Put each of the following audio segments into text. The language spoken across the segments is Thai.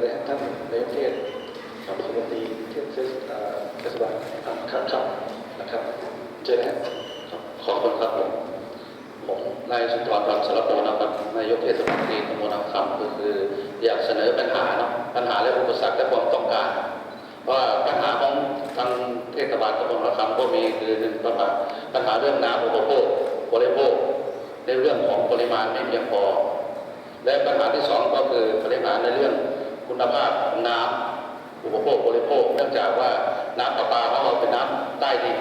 เลยครับท่านนายกเทศกับสวัสดีเทศเอ่อเทศบาลครับครับครับนะครับเจอนะครับขอบคุณครับผมผมนายสุนทรพันธ์สารโพนะครับนายกเทศมนตรีตำบลนาคำก็คือ อยากเสนอปัญหาเนาะปัญหาและอุปสรรคและความต้องการว่าปัญหาของทางเทศบาลตำบลนาคำก็มีคือหนึ่งปัญหาปัญหาเรื่องน้ำอุปโภคบริโภคในเรื่องของปริมาณไม่เพียงพอและปัญหาที่สองก็คือปัญหาในเรื่อง คุณภาพของน้ำอุปโภคบริโภค เนื่องจากว่าน้ำประปาของเราเป็นน้ำใต้ดิน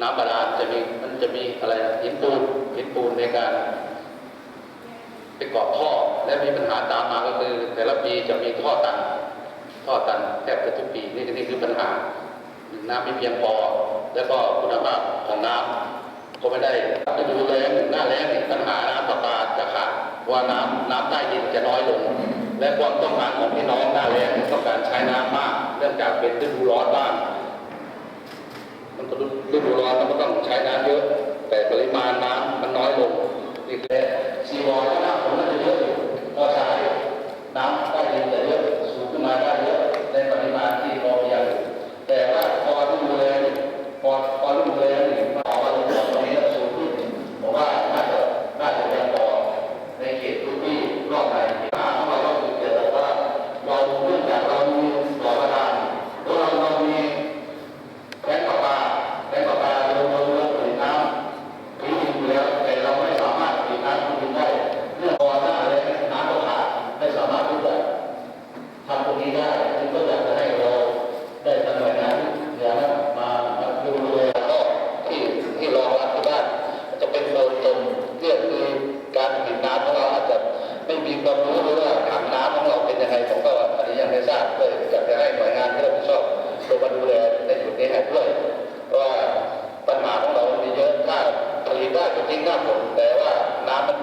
น้ำบาดาลจะมีมันจะมีอะไรนะหินปูนหินปูนในการไปเกาะท่อและมีปัญหาตามมาก็คือ แต่ละปีจะมีท่อตันท่อตันแทบจะทุกปีนี่นี่คือปัญหาน้ำไม่เพียงพอ แล้วก็คุณภาพของน้ำก็ไม่ได้ฤดูแลหน้าแล้งนี่ปัญหาน้ำประปาจะขาดว่าน้ำน้ำใต้ดินจะน้อยลง และความต้องการของพี่น้องหน้าแรงต้องการใช้น้ำมากเนื่องจากเป็นฤดูร้อนบ้างมันก็ฤดูร้อนมันก็ต้องใช้น้ำเยอะ แต่ปริมาณน้ำมันน้อยลงนี่แหละซีวอลน้ำฝนมันจะเยอะอยู่ก็ใช้น้ำใต้ดินจะเยอะสูงขึ้นมาได้เยอะาบเลยอยากจะให้หน่วยงานที่รับผิดชอบลงมาดูแลในจุดนี้ให้ด้วยเพราะว่าปัญหาของเรามีเยอะถ้าผลิตได้ก็จริงหน้าฝนแต่ว่าน้ำมัน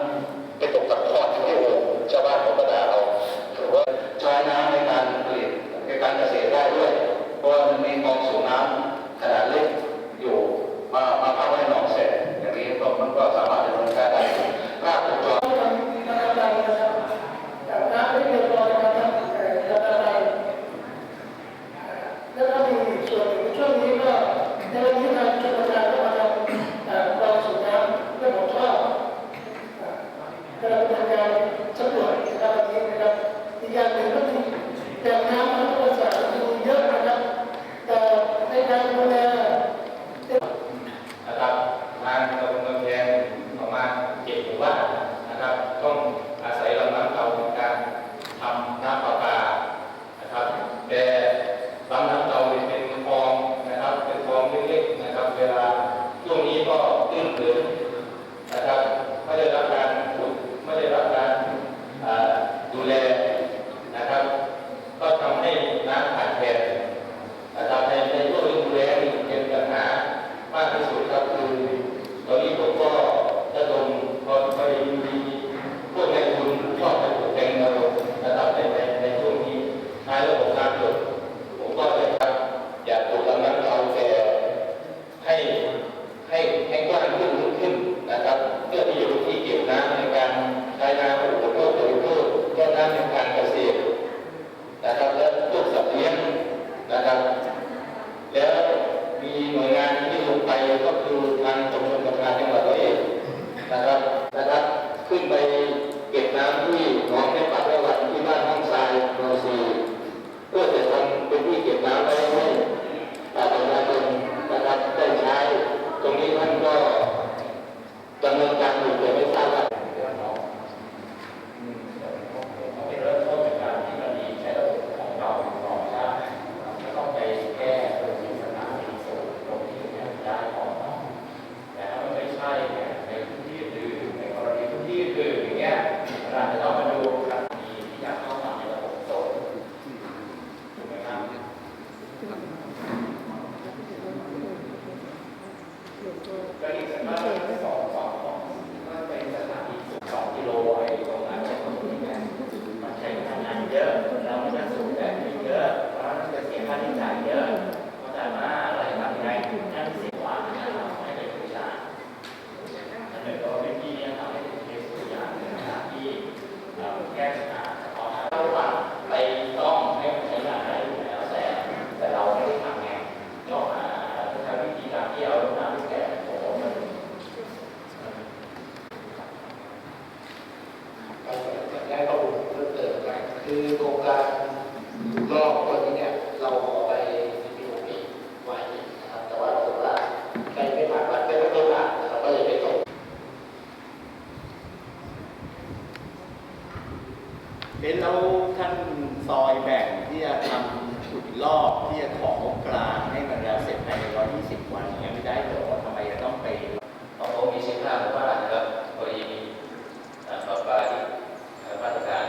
by เป็นแล้วท่านซอยแบ่งที่จะทำขุดลอกที่จะของกลางให้มันแล้วเสร็จภายใน 120 วันอย่างเงี้ยไม่ได้เหรอทำไมจะต้องไป ของผมมีสิบห้าหมู่บ้านนะครับพอดีมีอ่าปลาปลาที่อ่ามาตรการ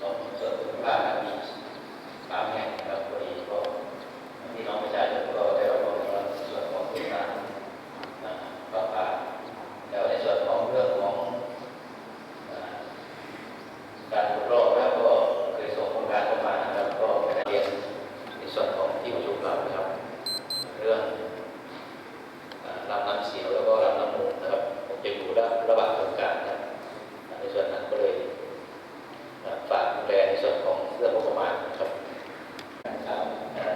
ของส่วนภูมิภาคมีสามแห่งนะครับพอดีก็พี่น้องประชาชนก็ได้รับความรับส่วนของโครงการอ่าปลาปลาแล้วในส่วนของเรื่องของอ่าการขุดลอกนะครับก็เคยส่งโครงการเข้ามานะครับก็ไปเรียนในส่วนของที่ประชุมเรานะครับ เรื่อง อ่าลำน้ำเสียวแล้วก็ลำน้ำมูกนะครับผมจะอยู่ระระหว่างโครงการนะครับอ่าในส่วนนั้นก็เลยอ่าฝากดูแลในส่วนของเรื่องงบประมาณนะครับครับอ่า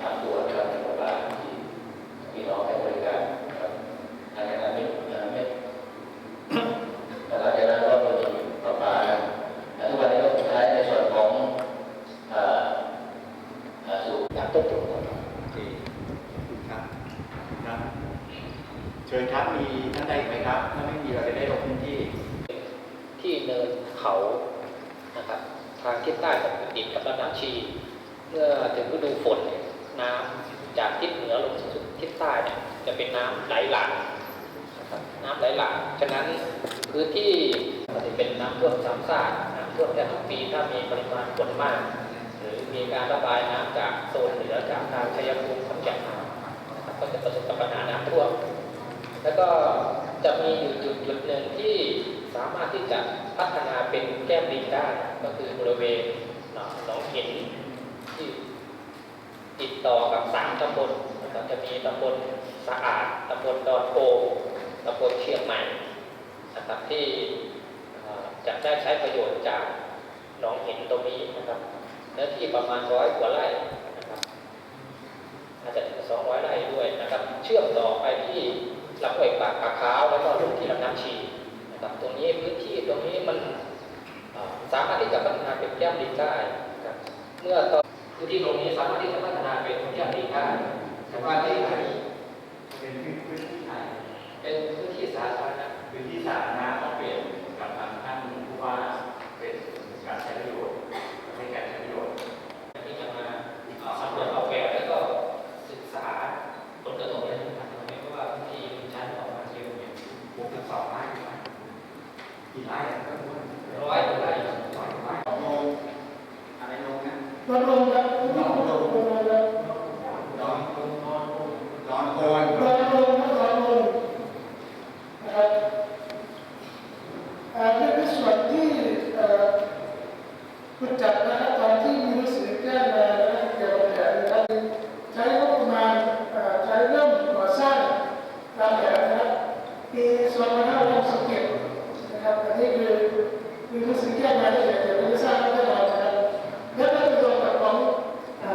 ทางตัวนะครับในหมู่บ้านที่พี่น้องให้บริการนะครับอันนี้นะไม่อ่าไม่แต่หลังจากนั้นก็มีประมาณอ่าทุกวันนี้ก็สุดท้ายในส่วนของอ่าอ่าสู่การต้นทุนครับ โอเคครับครับ เชิญครับ มีท่านใดอีกไหมครับ ถ้าไม่มีเราจะได้ลงพื้นที่ ที่เนินเขานะครับทางทิศใต้ของแผ่นดินกับลำน้ำชี เมื่อถึงฤดูฝนเนี่ยน้ำจากทิศเหนือลงสู่ทิศใต้เนี่ยจะเป็นน้ำไหลหลากนะครับน้ำไหลหลากฉะนั้นพื้นที่มันจะเป็นน้ำท่วมซ้ำซากน้ำท่วมแค่ทุกปีถ้ามีปริมาณฝนมาก หรือมีการระบายน้ำจากโซนเหนือจากทางชัยภูมิขอนแก่นมาก็จะประสบกับปัญหาน้ำท่วมแล้วก็จะมีอยู่จุดจุดหนึ่งที่สามารถที่จะพัฒนาเป็นแก้มลิงได้ ก็คือบริเวณหนองหินที่ติดต่อกับสามตำบลนะครับจะมีตำบลสะอาดตำบลดอนโพ ตำบลเชียงใหม่นะครับที่จะได้ใช้ประโยชน์จากหนองหินตรงนี้นะครับเนื้อที่ประมาณร้อยกว่าไร่นะครับอาจจะถึง200ไร่ด้วยนะครับ เชื่อมต่อไปที่ลำห้วยปากปากขาวแล้วก็ลงที่ลำน้ำชีนะครับตรงนี้พื้นที่ตรงนี้มันสามารถที่จะพัฒนาเป็นแก้มลิงได้นะครับเมื่อตอนพื้นที่ตรงนี้สามารถที่จะพัฒนาเป็นแก้มลิงได้แต่ว่าที่ไหนเป็นพื้นที่ไหน เป็นพื้นที่สาธารณะพื้นที่สาธารณะต้องเปลี่ยนกับทางท่านผู้ว่าเป็นการใช้ประโยชน์ให้การใช้ประโยชน์ ที่จะมาเอ่อสำรวจออกแบบแล้วก็ศึกษาผลกระทบในทางตรงนี้เพราะว่าพื้นที่มันชั้นออกมาเยอะเนี่ย บวกกับสองไร่กี่ไร่กี่ไร่อะก็รู้ว่า ร้อยกว่าไร่ สองไร่โลอะไรโลนะ ลดลงครับลดลงลดลงครับ ดอนดอนดอนโคน ลดลงลดลงนะครับอ่าในส่วนที่เอ่อคุณจัดนะครับตอนที่มีหนังสือแจ้งมานะครับเกี่ยวกับแผนนะครับใช้งบประมาณเอ่อใช้เริ่มก่อสร้างตามแผนนะครับปี2567นะครับอันนี้คือมีหนังสือแจ้งมาที่เดี๋ยวเราจะสร้างแน่นอนนะครับและก็เป็นตัวกับของอ่า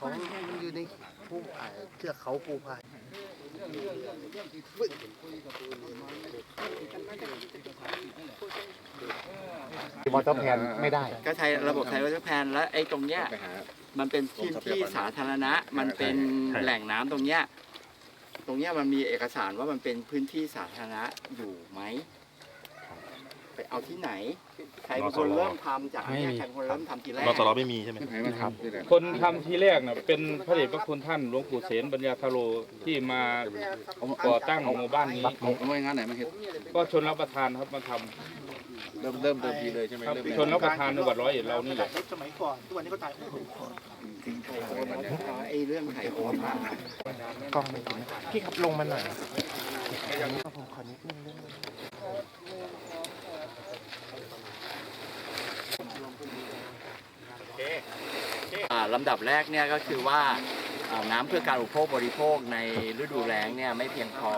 ของอยู่ในภูอ่าเทือกเขาภูพายวอเตอร์แพนไม่ได้ก็ใช้ระบบไทยวอเตอร์แพนแล้วไอ้ตรงเนี้ยมันเป็นพื้นที่สาธารณะ มันเป็นแหล่งน้ำตรงเนี้ย ตรงเนี้ยมันมีเอกสารว่ามันเป็นพื้นที่สาธารณะอยู่ไหม ไปเอาที่ไหน ใครเป็นคนเริ่มทำจากอันเนี้ยใครเป็นคนเริ่มทำทีแรกรสรไม่มีใช่ไหมคนทำทีแรกน่ะเป็นพระเดชพระคุณท่านหลวงปู่เสนปัญญาทโรที่มาก่อตั้งหมู่บ้านนี้หน่วยงานไหนมาเห็นก็ชนรับประทานครับมาทเริ่มเริ่มเดิมทีเลยใช่ไหมำครับเริ่มชนรับประทานจังหวัดร้อยเอ็ดเรานี่แหละสมัยก่อนทุกวันนี้ก็ตายไอ้เรื่องไข่โอนมากล้องไม่ถึงพี่ครับลงมาหน่อยอ่า ลำดับแรกเนี่ยก็คือว่าน้ำเพื่อการอุปโภคบริโภคในฤดูแล้งเนี่ยไม่เพียงพอ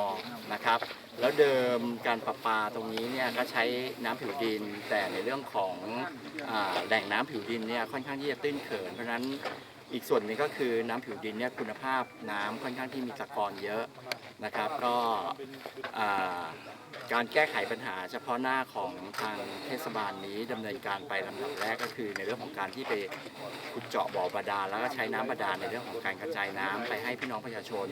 นะครับ แล้วเดิมการประปาตรงนี้เนี่ยก็ใช้น้ำผิวดิน แต่ในเรื่องของอแหล่งน้ำผิวดินเนี่ยค่อนข้างที่จะตื้นเขิน เพราะฉะนั้นอีกส่วนหนึงก็คือน้ำผิวดินเนี่ยคุณภาพน้ำค่อนข้างที่มีตะกอนเยอะนะครับ ก็ การแก้ไขปัญหาเฉพาะหน้าของทางเทศบาลนี้ดำเนินการไปลำดับแรกก็คือ ในเรื่องของการที่ไปขุดเจาะบ่อบาดาลแล้วก็ใช้น้ำบาดาลในเรื่องของการกระจายน้ำไปให้พี่น้องประชาชน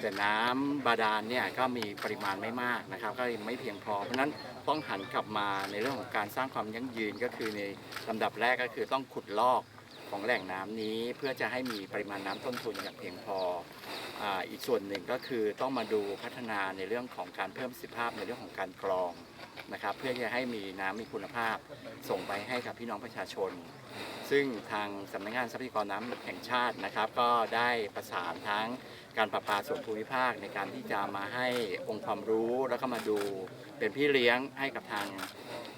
แต่น้ำบาดาลเนี่ยก็มีปริมาณไม่มากนะครับ ก็ไม่เพียงพอ เพราะฉะนั้นต้องหันกลับมาในเรื่องของการสร้างความยั่งยืนก็คือในลำดับแรกก็คือต้องขุดลอก ของแหล่งน้ำนี้เพื่อจะให้มีปริมาณน้ำต้นทุนอย่างเพียงพอออีกส่วนหนึ่งก็คือต้องมาดูพัฒนาในเรื่องของการเพิ่มสิทธิภาพในเรื่องของการกรองนะครับเพื่อจะให้มีน้ำมีคุณภาพส่งไปให้กับพี่น้องประชาชน ซึ่งทางสำนักงานทรัพยากรน้ำแห่งชาตินะครับ ก็ได้ประสานทั้งการประปาส่วนภูมิภาคในการที่จะมาให้องค์ความรู้แล้วก็มาดู เป็นพี่เลี้ยงให้กับทาง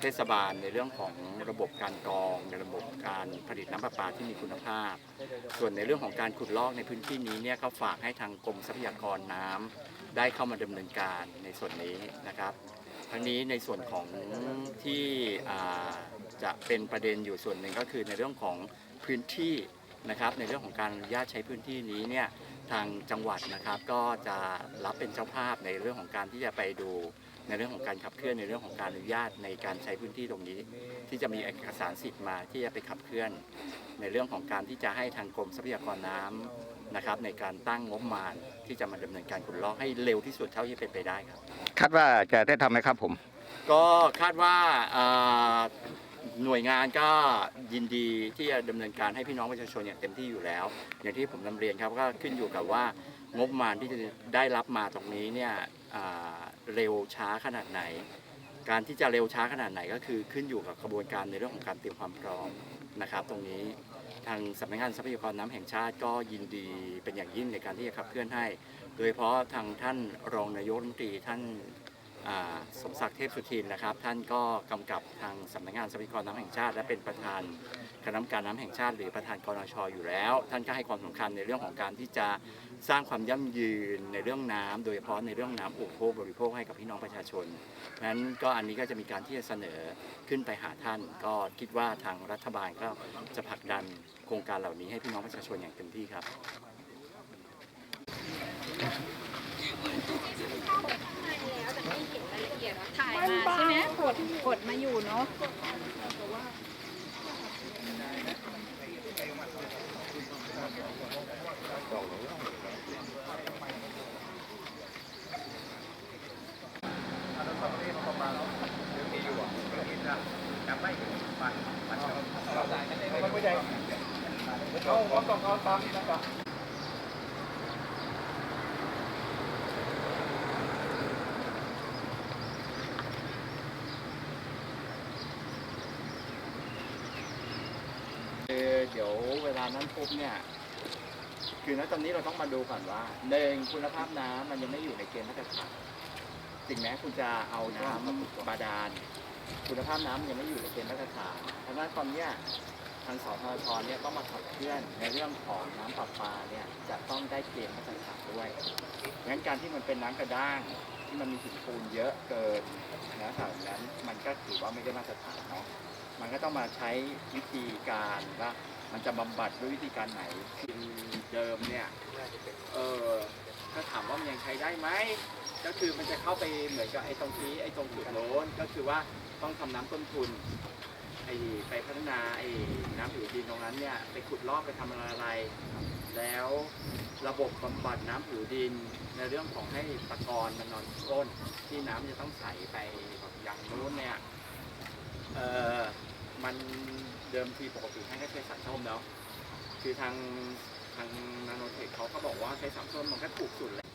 เทศบาลในเรื่องของระบบการกรองในระบบการผลิตน้ำประปาที่มีคุณภาพ ส่วนในเรื่องของการขุดลอกในพื้นที่นี้เนี่ยก็ฝากให้ทางกรมทรัพยากรน้ำได้เข้ามาดำเนินการในส่วนนี้นะครับ ทั้งนี้ในส่วนของที่อ่าจะเป็นประเด็นอยู่ส่วนหนึ่งก็คือในเรื่องของพื้นที่นะครับ ในเรื่องของการอนุญาตใช้พื้นที่นี้เนี่ยทางจังหวัดนะครับก็จะรับเป็นเจ้าภาพในเรื่องของการที่จะไปดู ในเรื่องของการขับเคลื่อนในเรื่องของการอนุญาตในการใช้พื้นที่ตรงนี้ ที่จะมีเอกสารสิทธิ์มาที่จะไปขับเคลื่อน ในเรื่องของการที่จะให้ทางกรมทรัพยากรน้ำนะครับ ในการตั้งงบประมาณที่จะมาดำเนินการขุดลอกให้เร็วที่สุดเท่าที่เป็นไปได้ครับ คาดว่าจะได้ทำไหมครับผม ก็คาดว่าเอ่อหน่วยงานก็ยินดีที่จะดำเนินการให้พี่น้องประชาชนอย่างเต็มที่อยู่แล้ว อย่างที่ผมนำเรียนครับก็ขึ้นอยู่กับว่างบประมาณที่จะได้รับมาตรงนี้เนี่ยอ่า เร็วช้าขนาดไหน การที่จะเร็วช้าขนาดไหนก็คือขึ้นอยู่กับกระบวนการในเรื่องของการเตรียมความพร้อมนะครับ ตรงนี้ทางสำนักงานทรัพยากรน้ำแห่งชาติก็ยินดีเป็นอย่างยิ่งในการที่จะขับเคลื่อนให้ โดยเฉพาะทางท่านรองนายกรัฐมนตรีท่าน สมศักดิ์เทพสุทินนะครับ ท่านก็กำกับทางสำนักงานทรัพยากรน้ำแห่งชาติ และเป็นประธานคณะกรรมการน้ำแห่งชาติ หรือประธานกรนชอยู่แล้ว ท่านก็ให้ความสำคัญในเรื่องของการที่จะสร้างความยั่งยืนในเรื่องน้ำโดยเฉพาะในเรื่องน้ำอุปโภคบริโภคให้กับพี่น้องประชาชนนั้นก็อันนี้ก็จะมีการที่จะเสนอขึ้นไปหาท่าน ก็คิดว่าทางรัฐบาลก็จะผลักดันโครงการเหล่านี้ให้พี่น้องประชาชนอย่างเต็มที่ครับ ถ่ายมาใช่ไหม กดกดมาอยู่เนาะ คือเดี๋ยวเวลานั้นปุ๊บเนี่ยคือณตอนนี้เราต้องมาดูก่อนว่าหนึ่งคุณภาพน้ำมันยังไม่อยู่ในเกณฑ์มาตรฐานถึงแม้คุณจะเอาน้ำบาดาลคุณภาพน้ำยังไม่อยู่ในเกณฑ์มาตรฐานเพราะฉะนั้นตอนเนี้ยทางสพทเนี่ยต้องมาขับเคลื่อนในเรื่องของน้ำประปาเนี่ยจะต้องได้เกณฑ์มาตรฐานด้วยงั้นการที่มันเป็นน้ำกระด้างที่มันมีหินปูนเยอะเกินนะแถวนั้นมันก็ถือว่าไม่ได้มาตรฐานเนาะมันก็ต้องมาใช้วิธีการว่า มันจะบำบัดด้วยวิธีการไหนคือเดิมเนี่ยเออถ้าถามว่ามันยังใช้ได้ไหมก็คือมันจะเข้าไปเหมือนกับไอ้ตรงนี้ไอ้ตรงจุดโน้นก็คือว่าต้องทำน้ำต้นทุนไอ้ไปพัฒนาไอ้น้ำผิวดินตรงนั้นเนี่ยไปขุดลอกไปทำอะไร แล้วระบบบำบัดน้ำผิวดิน ในเรื่องของให้ตะกอนมันนอนก้นที่น้ำจะต้องใสไปอย่างนู้นเนี่ยเออมัน เดิมทีปกติให้ก็ใช้สารส้มแล้ว คือทางทางนาโนเทคเขาก็บอกว่าใช้สารส้มมันก็ถูกสุดแหละ